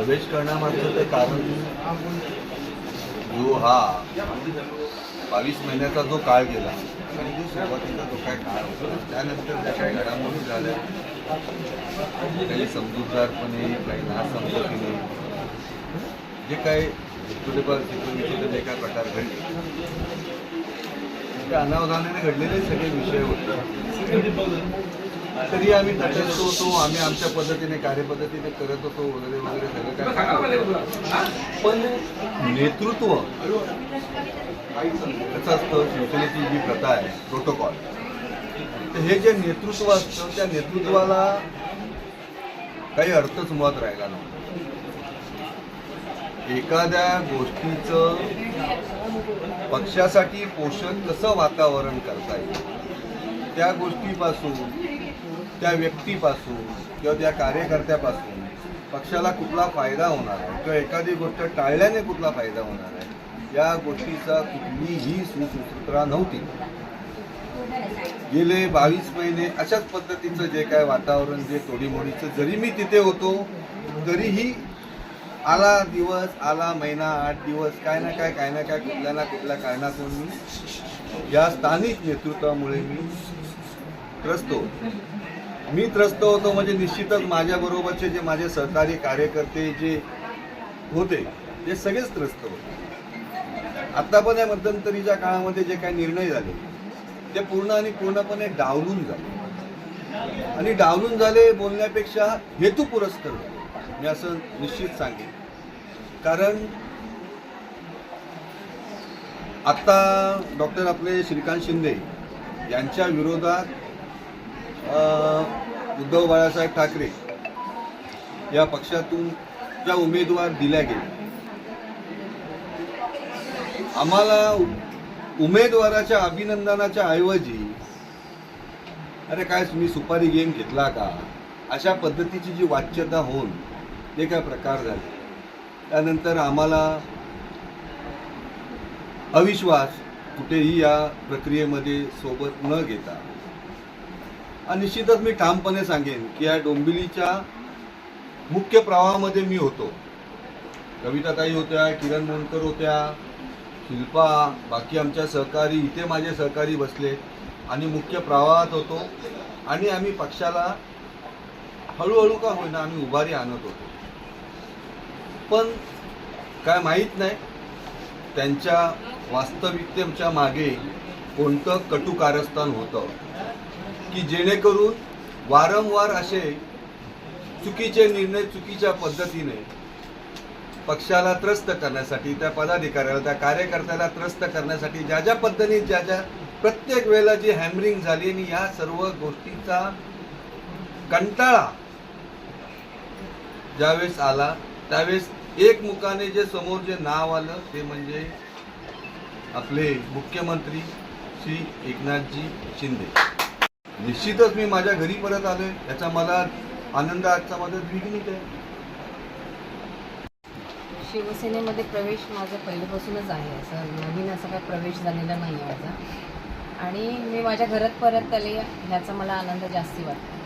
प्रवेश करण्यामागचं ते कारण जो हा बावीस महिन्याचा जो काळ गेला आणि जो सुरुवातीचा जो काय काळ होता त्यानंतर ज्या काही घडामोडी झाल्या. काही समजूतदारपणे काही नासमजतीने. जे काय थोडेफार चित्रविचित्र जे काय प्रकार घडले ते अनावधानाने घडलेले सगळे विषय होते. तरी आम्ही तटस्थ होतो आम्ही आमच्या पद्धतीने कार्यपद्धतीने करत होतो वगैरे वगैरे सगळं काय पण नेतृत्व कसं असतं शिवसेनेची जी प्रथा आहे प्रोटोकॉल तर हे जे नेतृत्व असतं त्या नेतृत्वाला काही अर्थच मुळात राहिला नव्हता. एखाद्या गोष्टीचं पक्षासाठी पोषण कसं वातावरण करता येईल त्या गोष्टीपासून त्या व्यक्तीपासून किंवा त्या कार्यकर्त्यापासून पक्षाला कुठला फायदा होणार आहे? किंवा एखादी गोष्ट टाळल्याने कुठला फायदा होणार आहे? या गोष्टीचा कुठलीही सुसूत्रता नव्हती. गेले बावीस महिने अशाच पद्धतीचं जे काय वातावरण जे तोडीमोडीचं जरी मी तिथे होतो तरीही आला दिवस आला महिना आठ दिवस काय ना काय काय ना काय कुठल्या ना कुठल्या कारणातून मी या स्थानिक नेतृत्वामुळे मी त्रस्त होतो. मी त्रस्त होतो म्हणजे निश्चितच माझ्याबरोबरचे जे माझे सहकारी कार्यकर्ते जे होते ते सगळेच त्रस्त होते. आता पण या मध्यंतरीच्या काळामध्ये जे काही निर्णय झाले ते पूर्ण आणि पूर्णपणे डावलून झाले. आणि डावलून झाले बोलण्यापेक्षा हेतू पुरस्कर मी असं निश्चित सांगेन. कारण आत्ता डॉक्टर आपले श्रीकांत शिंदे यांच्या विरोधात उद्धव बाळासाहेब ठाकरे या पक्षातून ज्या उमेदवार दिल्या गेल्या. आम्हाला उमेदवाराच्या अभिनंदनाच्या ऐवजी अरे काय तुम्ही सुपारी गेम घेतला का? अशा पद्धतीची जी वाच्यता होऊन जे काय प्रकार झाले. त्यानंतर आम्हाला अविश्वास कुठेही या प्रक्रियेमध्ये सोबत न घेता निश्चितच मी ठामपणे सांगेन की या डोंबिवलीच्या मुख्य प्रवाहामध्ये मी होतो. कविताताई होत्या किरण मोनकर होत्या शिल्पा बाकी आमच्या सहकारी इथे माझे सहकारी बसले. आणि मुख्य प्रवाहात होतो आणि आम्ही पक्षाला हळूहळू का होईना आम्ही उभारी आणत होतो. पण काय माहीत नाही त्यांच्या वास्तविकतेच्या मागे कोणतं कटू कारस्थान होतं. की जेणेकरून वारंवार असे चुकीचे निर्णय चुकीच्या पद्धतीने पक्षाला त्रस्त करण्यासाठी त्या पदाधिकाऱ्याला त्या कार्यकर्त्याला त्रस्त करण्यासाठी ज्या ज्या पद्धतीने ज्या ज्या प्रत्येक वेळेला जी हॅमरिंग झाली आणि या सर्व गोष्टीचा कंटाळा ज्यावेळेस आला त्यावेळेस एक मुखाने जे समोर जे नाव आलं ते म्हणजे आपले मुख्यमंत्री श्री एकनाथजी शिंदे. निश्चितच मी माझ्या घरी परत आलोय. याचा मला आनंद आजचा माझा द्विगुणित आहे. शिवसेनेमध्ये प्रवेश माझा पहिल्यापासूनच आहे. असं नवीन असा काय प्रवेश झालेला नाही आहे माझा. आणि मी माझ्या घरात परत आले ह्याचा मला आनंद जास्ती वाटतो.